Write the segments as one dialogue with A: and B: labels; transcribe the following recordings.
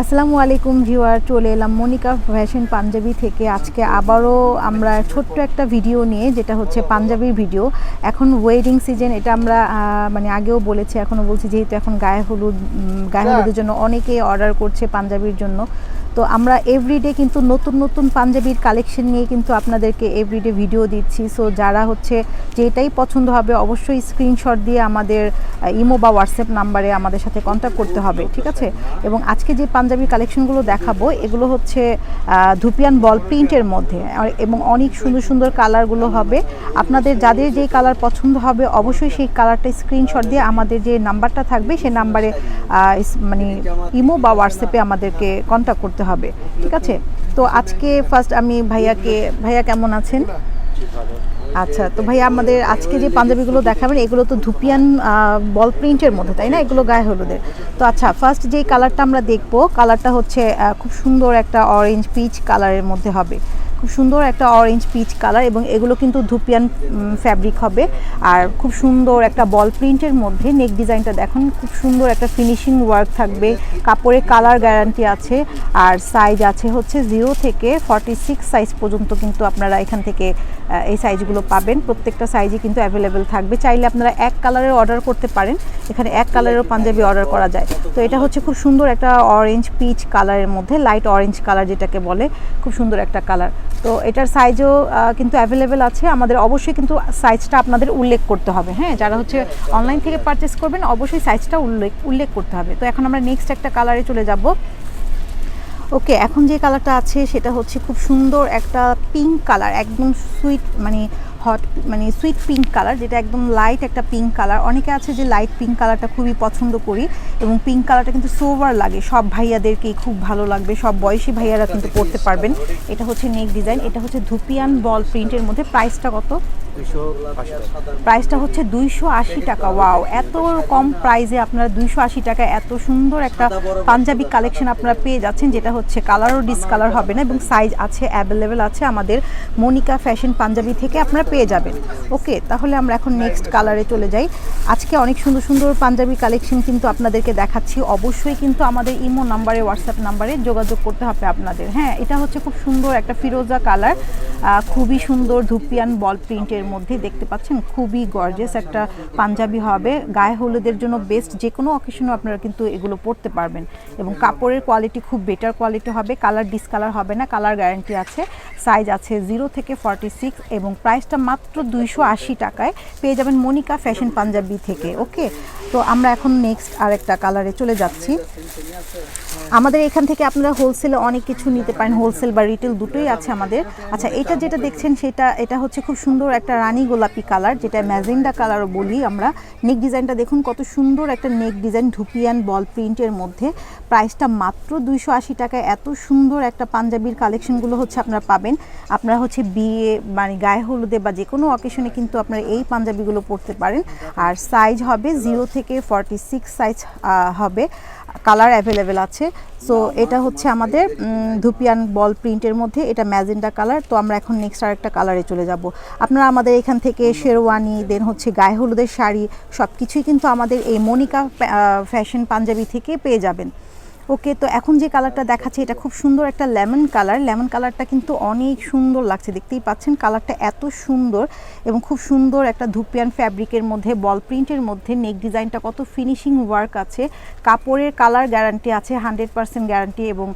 A: আসসালামু আলাইকুম ভিউয়ার চলে এলাম মনিকা ফ্যাশন পাঞ্জাবি থেকে। আজকে আবারও আমরা ছোট্ট একটা ভিডিও নিয়ে যেটা হচ্ছে পাঞ্জাবির ভিডিও। এখন ওয়েডিং সিজন এটা আমরা মানে আগেও বলেছি এখনও বলছি যেহেতু এখন গায়ে হলুদ গায়ে হলুদের জন্য অনেকেই অর্ডার করছে পাঞ্জাবির জন্য। তো আমরা এভরিডে কিন্তু নতুন নতুন পাঞ্জাবির কালেকশন নিয়ে কিন্তু আপনাদেরকে এভরিডে ভিডিও দিচ্ছি। সো যারা হচ্ছে যেটাই পছন্দ হবে অবশ্যই স্ক্রিনশট দিয়ে আমাদের ইমো বা হোয়াটসঅ্যাপ নাম্বারে আমাদের সাথে কন্ট্যাক্ট করতে হবে, ঠিক আছে? এবং আজকে যে পাঞ্জাবি কালেকশনগুলো দেখাবো, এগুলো হচ্ছে ধুপিয়ান বল প্রিন্টের মধ্যে। এবং অনেক সুন্দর সুন্দর কালারগুলো হবে। আপনাদের যাদের যেই কালার পছন্দ হবে অবশ্যই সেই কালারটা স্ক্রিনশট দিয়ে আমাদের যে নাম্বারটা থাকবে সেই নাম্বারে মানে ইমো বা হোয়াটসঅ্যাপে আমাদেরকে কন্ট্যাক্ট করতে হবে, ঠিক আছে? তো আজকে ফার্স্ট আমি ভাইয়াকে, ভাইয়া কেমন আছেন? আচ্ছা তো ভাইয়া আমাদের আজকে যে পাঞ্জাবিগুলো দেখাবেন, এগুলো তো ধুপিয়ান বল প্রিন্টের মধ্যে, তাই না? এগুলো গায়ে হলুদের। তো আচ্ছা ফার্স্ট যে কালারটা আমরা দেখব কালারটা হচ্ছে খুব সুন্দর একটা অরেঞ্জ পিচ কালারের মধ্যে হবে। খুব সুন্দর একটা অরেঞ্জ পিচ কালার এবং এগুলো কিন্তু ধুপিয়ান ফ্যাব্রিক হবে। আর খুব সুন্দর একটা বল প্রিন্টের মধ্যে নেক ডিজাইনটা দেখুন, খুব সুন্দর একটা ফিনিশিং ওয়ার্ক থাকবে। কাপড়ে কালার গ্যারান্টি আছে, আর সাইজ আছে হচ্ছে জিরো থেকে ফর্টি সিক্স সাইজ পর্যন্ত কিন্তু আপনারা এখান থেকে এই সাইজগুলো পাবেন। প্রত্যেকটা সাইজই কিন্তু অ্যাভেলেবেল থাকবে। চাইলে আপনারা এক কালারের অর্ডার করতে পারেন। এখানে এক কালারেরও পাঞ্জাবি অর্ডার করা যায়। তো এটা হচ্ছে খুব সুন্দর একটা অরেঞ্জ পিচ কালারের মধ্যে লাইট অরেঞ্জ কালার যেটাকে বলে, খুব সুন্দর একটা কালার তো এটার সাইজও কিন্তু অ্যাভেলেবেল আছে। আমাদের অবশ্যই কিন্তু সাইজটা আপনাদের উল্লেখ করতে হবে হ্যাঁ? যারা হচ্ছে অনলাইন থেকে পারচেস করবেন, অবশ্যই সাইজটা উল্লেখ উল্লেখ করতে হবে। তো এখন আমরা নেক্সট একটা কালারে চলে যাব। ওকে, এখন যে কালারটা আছে, সেটা হচ্ছে খুব সুন্দর একটা পিঙ্ক কালার একদম সুইট মানে হট মানে সুইট পিঙ্ক কালার যেটা একদম লাইট একটা পিঙ্ক কালার অনেকে আছে যে লাইট পিঙ্ক কালারটা খুবই পছন্দ করি এবং পিঙ্ক কালারটা কিন্তু সোভার লাগে। সব ভাইয়াদেরকেই খুব ভালো লাগবে, সব বয়সী ভাইয়ারা কিন্তু পড়তে পারবেন। এটা হচ্ছে নেক ডিজাইন এটা হচ্ছে ধুপিয়ান বল প্রিন্টের মধ্যে প্রাইসটা কত? প্রাইসটা হচ্ছে দুইশো আশি টাকা। ওয়াও, এত কম প্রাইসে আপনারা দুইশো আশি টাকা এত সুন্দর একটা পাঞ্জাবি কালেকশন আপনারা পেয়ে যাচ্ছেন, যেটা হচ্ছে কালারও ডিসকালার হবে না, এবং সাইজ আছে অ্যাভেলেবেল আছে আমাদের মনিকা ফ্যাশন পাঞ্জাবি থেকে আপনারা পেয়ে যাবেন। ওকে, তাহলে আমরা এখন নেক্সট কালারে চলে যাই। আজকে অনেক সুন্দর সুন্দর পাঞ্জাবি কালেকশন কিন্তু আপনাদেরকে দেখাচ্ছি। অবশ্যই কিন্তু আমাদের ইমো নাম্বারে হোয়াটসঅ্যাপ নাম্বারে যোগাযোগ করতে হবে আপনাদের। হ্যাঁ এটা হচ্ছে খুব সুন্দর একটা ফিরোজা কালার খুবই সুন্দর ধুপিয়ান বল প্রিন্টের মধ্যে দেখতে পাচ্ছেন খুবই গর্জেস একটা পাঞ্জাবি হবে। গায়ে হলুদের জন্য বেস্ট যে কোনো অকেশনও আপনারা কিন্তু এগুলো পরতে পারবেন। এবং কাপড়ের কোয়ালিটি খুব বেটার কোয়ালিটি হবে। কালার ডিসকালার হবে না। কালার গ্যারান্টি আছে। সাইজ আছে জিরো থেকে ফর্টি সিক্স এবং প্রাইসটা মাত্র দুইশো আশি টাকায় পেয়ে যাবেন মনিকা ফ্যাশন পাঞ্জাবি থেকে। ওকে তো আমরা এখন নেক্সট আরেকটা কালারে চলে যাচ্ছি। আমাদের এখান থেকে আপনারা হোলসেলে অনেক কিছু নিতে পারেন। হোলসেল বা রিটেল দুটোই আছে আমাদের। আচ্ছা এটা যেটা দেখছেন সেটা, এটা হচ্ছে খুব সুন্দর একটা রানী গোলাপি কালার, যেটা ম্যাজেন্ডা কালারও বলি আমরা। নেক ডিজাইনটা দেখুন, কত সুন্দর একটা নেক ডিজাইন ধুপিয়ান বল প্রিন্টের মধ্যে। প্রাইসটা মাত্র দুইশো আশি টাকায় এত সুন্দর একটা পাঞ্জাবির কালেকশনগুলো হচ্ছে আপনারা পাবেন। আপনারা হচ্ছে বিয়ে মানে গায়ে হলুদে বা যে কোনো অকেশনে কিন্তু আপনারা এই পাঞ্জাবিগুলো পরতে পারেন। আর সাইজ হবে জিরো থেকে ফর্টি সিক্স সাইজ হবে। কালার অ্যাভেলেবেল আছে। সো এটা হচ্ছে আমাদের ধুপিয়ান বল প্রিন্টের মধ্যে। এটা ম্যাজেন্ডা কালার। তো আমরা এখন নেক্সট আরেকটা কালারে চলে যাব। আপনারা আমাদের এখান থেকে শেরওয়ানি দেন হচ্ছে গায়ে হলুদের শাড়ি সব কিছুই কিন্তু আমাদের এই মনিকা ফ্যাশন পাঞ্জাবি থেকে পেয়ে যাবেন। ওকে তো এখন যে কালারটা দেখাচ্ছে, এটা খুব সুন্দর একটা লেমন কালার লেমন কালারটা কিন্তু অনেক সুন্দর লাগছে, দেখতেই পাচ্ছেন কালারটা এত সুন্দর এবং খুব সুন্দর একটা ধুপিয়ান ফ্যাব্রিকের মধ্যে বল প্রিন্টের মধ্যে নেক ডিজাইনটা কত ফিনিশিং ওয়ার্ক আছে। কাপড়ের কালার গ্যারান্টি আছে হান্ড্রেড পার্সেন্ট গ্যারান্টি এবং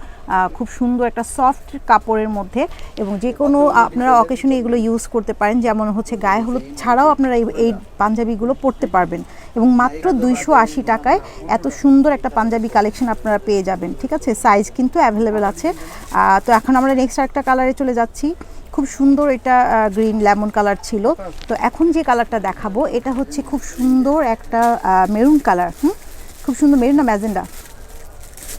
A: খুব সুন্দর একটা সফট কাপড়ের মধ্যে এবং যে কোনো আপনারা অকেশনে এগুলো ইউজ করতে পারেন। যেমন হচ্ছে গায়ে হলুদ ছাড়াও আপনারা এই- পাঞ্জাবিগুলো পরতে পারবেন। এবং মাত্র দুইশো আশি টাকায় এত সুন্দর একটা পাঞ্জাবি কালেকশন আপনারা পেয়ে যাবেন। ঠিক আছে? সাইজ কিন্তু অ্যাভেলেবেল আছে। তো এখন আমরা নেক্সট আরেকটা কালারে চলে যাচ্ছি। খুব সুন্দর এটা গ্রিন লেমন কালার ছিল। তো এখন যে কালারটা দেখাবো, এটা হচ্ছে খুব সুন্দর একটা মেরুন কালার হুম? খুব সুন্দর মেরুন না ম্যাজেন্ডা?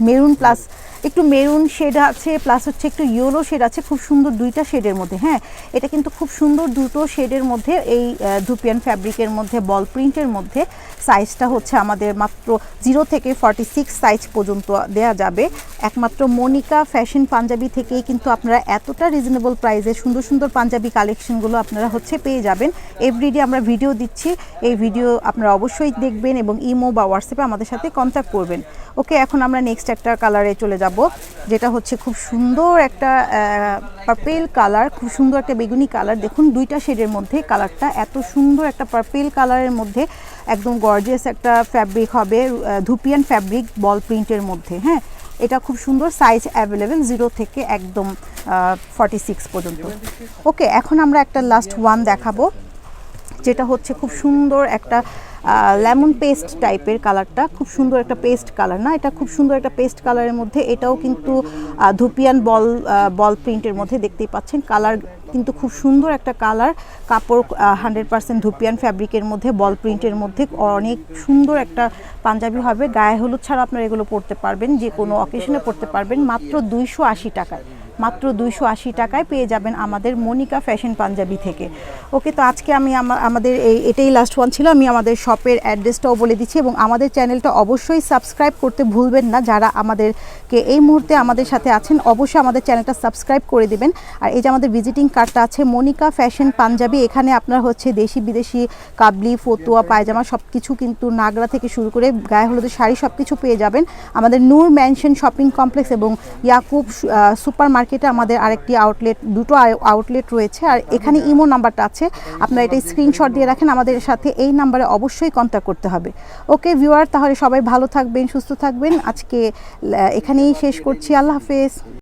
A: মেরুন প্লাস একটু মেরুন শেড আছে প্লাস হচ্ছে একটু ইয়েলো শেড আছে, খুব সুন্দর দুইটা শেডের মধ্যে হ্যাঁ? এটা কিন্তু খুব সুন্দর দুটো শেডের মধ্যে, এই ধুপিয়ান ফ্যাব্রিকের মধ্যে বল প্রিন্টের মধ্যে সাইজটা হচ্ছে আমাদের মাত্র জিরো থেকে ফর্টি সিক্স সাইজ পর্যন্ত দেয়া যাবে। একমাত্র মনিকা ফ্যাশন পাঞ্জাবি থেকেই কিন্তু আপনারা এতটা রিজনেবল প্রাইসে সুন্দর সুন্দর পাঞ্জাবি কালেকশনগুলো আপনারা হচ্ছে পেয়ে যাবেন। এভরিডে আমরা ভিডিও দিচ্ছি, এই ভিডিও আপনারা অবশ্যই দেখবেন এবং ইমো বা হোয়াটসঅ্যাপে আমাদের সাথে কন্ট্যাক্ট করবেন। ওকে এখন আমরা নেক্সট একটা কালারে চলে যাব। যাব যেটা হচ্ছে খুব সুন্দর একটা পার্পেল কালার খুব সুন্দর একটা বেগুনি কালার দেখুন, দুইটা শেডের মধ্যে কালারটা এত সুন্দর একটা পার্পেল কালারের মধ্যে একদম গর্জিয়াস একটা ফ্যাব্রিক হবে ধুপিয়ান ফ্যাব্রিক বল প্রিন্টের মধ্যে হ্যাঁ? এটা খুব সুন্দর সাইজ অ্যাভেলেবেল জিরো থেকে একদম ফর্টি সিক্স পর্যন্ত। ওকে এখন আমরা একটা লাস্ট ওয়ান দেখাবো, যেটা হচ্ছে খুব সুন্দর একটা লেমন পেস্ট টাইপের কালারটা খুব সুন্দর একটা পেস্ট কালার না? এটা খুব সুন্দর একটা পেস্ট কালারের মধ্যে, এটাও কিন্তু ধুপিয়ান বল বল প্রিন্টের মধ্যে দেখতেই পাচ্ছেন। কালার কিন্তু খুব সুন্দর একটা কালার কাপড় হান্ড্রেড পার্সেন্ট ধুপিয়ান ফ্যাব্রিকের মধ্যে, বল প্রিন্টের মধ্যে অনেক সুন্দর একটা পাঞ্জাবি হবে। গায়ে হলুদ ছাড়া আপনারা এগুলো পরতে পারবেন, যে কোনো অকেশনে পরতে পারবেন, মাত্র দুইশো আশি টাকায়। মাত্র দুইশো আশি টাকায় পেয়ে যাবেন আমাদের মনিকা ফ্যাশন পাঞ্জাবি থেকে। ওকে, তো আজকে আমি আমা- আমাদের এই, এটাই লাস্ট ওয়ান ছিল। আমি আমাদের শপের অ্যাড্রেসটাও বলে দিচ্ছি এবং আমাদের চ্যানেলটা অবশ্যই সাবস্ক্রাইব করতে ভুলবেন না। যারা আমাদেরকে এই মুহূর্তে আমাদের সাথে আছেন, অবশ্যই আমাদের চ্যানেলটা সাবস্ক্রাইব করে দিবেন। আর এই যে আমাদের ভিজিটিং কার্ডটা আছে, মনিকা ফ্যাশন পাঞ্জাবি, এখানে আপনার হচ্ছে দেশি বিদেশি কাবলি, ফতুয়া, পায়জামা সব কিছু কিন্তু নাগরা থেকে শুরু করে গায়ে হলুদের শাড়ি সব কিছু পেয়ে যাবেন। আমাদের নূর ম্যানশন শপিং কমপ্লেক্স এবং ইয়াকুব সুপার মার্কেটে আমাদের আরেকটি আউটলেট দুটো আউটলেট রয়েছে আর এখানে ইমো নাম্বারটা আছে। আপনারা এটা স্ক্রিনশট দিয়ে রাখেন, আমাদের সাথে এই নাম্বারে অবশ্যই কন্ট্যাক্ট করতে হবে। ওকে ভিউয়ার তাহলে সবাই ভালো থাকবেন, সুস্থ থাকবেন। আজকে এখানেই শেষ করছি। আল্লাহ হাফেজ।